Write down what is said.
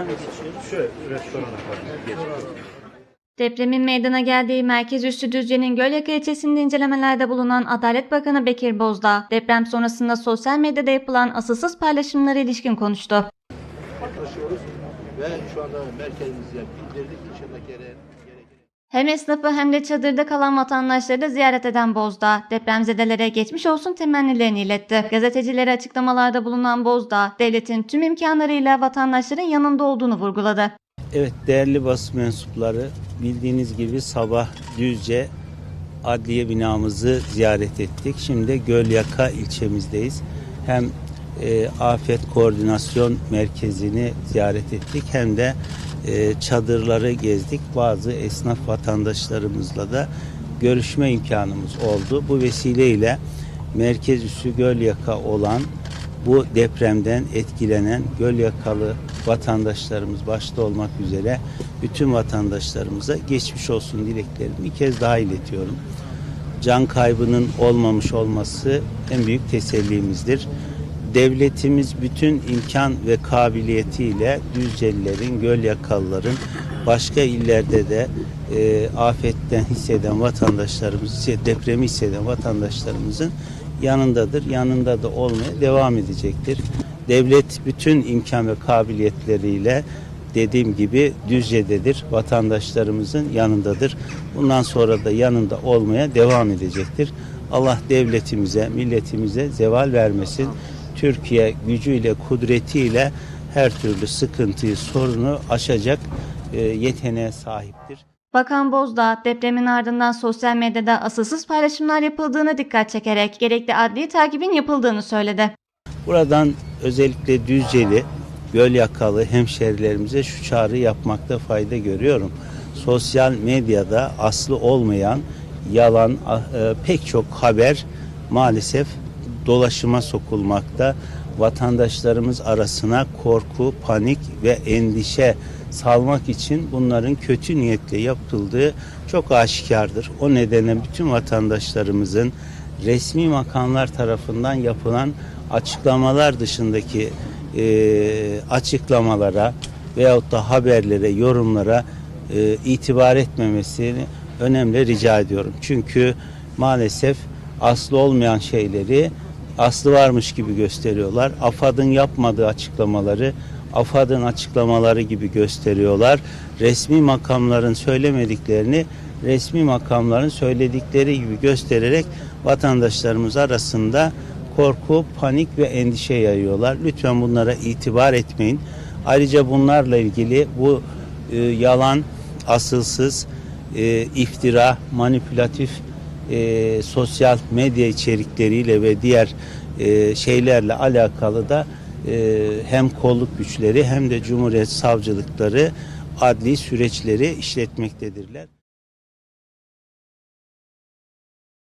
Mı geçiyoruz? Şöyle restorana kadar geçiyoruz. Depremin meydana geldiği merkez üssü Düzce'nin Gölyaka ilçesinde incelemelerde bulunan Adalet Bakanı Bekir Bozdağ, deprem sonrasında sosyal medyada yapılan asılsız paylaşımlara ilişkin konuştu. taşıyoruz ve şu anda merkezimize bildirdik dışındaki gereken Hem esnafı hem de çadırda kalan vatandaşları da ziyaret eden Bozdağ, depremzedelere geçmiş olsun temennilerini iletti. Gazetecilere açıklamalarda bulunan Bozdağ, devletin tüm imkanlarıyla vatandaşların yanında olduğunu vurguladı. Evet değerli basın mensupları bildiğiniz gibi sabah Düzce adliye binamızı ziyaret ettik. Şimdi Gölyaka ilçemizdeyiz. Hem e, afet koordinasyon merkezini ziyaret ettik hem de e, çadırları gezdik. Bazı esnaf vatandaşlarımızla da görüşme imkanımız oldu. Bu vesileyle merkez üssü Gölyaka olan bu depremden etkilenen Gölyakalı vatandaşlarımız başta olmak üzere bütün vatandaşlarımıza geçmiş olsun dileklerimi bir kez daha iletiyorum. Can kaybının olmamış olması en büyük tesellimizdir. Devletimiz bütün imkan ve kabiliyetiyle Düzcelilerin, Gölyakalıların başka illerde de e, afetten hisseden vatandaşlarımız, depremi hisseden vatandaşlarımızın yanındadır. Yanında da olmaya devam edecektir. Devlet bütün imkan ve kabiliyetleriyle dediğim gibi Düzce'dedir. Vatandaşlarımızın yanındadır. Bundan sonra da yanında olmaya devam edecektir. Allah devletimize, milletimize zeval vermesin. Türkiye gücüyle, kudretiyle her türlü sıkıntıyı, sorunu aşacak e, yeteneğe sahiptir. Bakan Bozdağ, depremin ardından sosyal medyada asılsız paylaşımlar yapıldığına dikkat çekerek gerekli adli takibin yapıldığını söyledi. Buradan özellikle Düzceli, Gölyakalı hemşerilerimize şu çağrı yapmakta fayda görüyorum. Sosyal medyada aslı olmayan yalan ah, e, pek çok haber maalesef dolaşıma sokulmakta. Vatandaşlarımız arasına korku, panik ve endişe salmak için bunların kötü niyetle yapıldığı çok aşikardır. O nedenle bütün vatandaşlarımızın resmi makamlar tarafından yapılan açıklamalar dışındaki e, açıklamalara veyahut da haberlere, yorumlara e, itibar etmemesini önemli rica ediyorum. Çünkü maalesef aslı olmayan şeyleri aslı varmış gibi gösteriyorlar. AFAD'ın yapmadığı açıklamaları AFAD'ın açıklamaları gibi gösteriyorlar. Resmi makamların söylemediklerini resmi makamların söyledikleri gibi göstererek vatandaşlarımız arasında korku, panik ve endişe yayıyorlar. Lütfen bunlara itibar etmeyin. Ayrıca bunlarla ilgili bu e, yalan, asılsız, e, iftira, manipülatif e, sosyal medya içerikleriyle ve diğer e, şeylerle alakalı da e, hem kolluk güçleri hem de Cumhuriyet savcılıkları adli süreçleri işletmektedirler.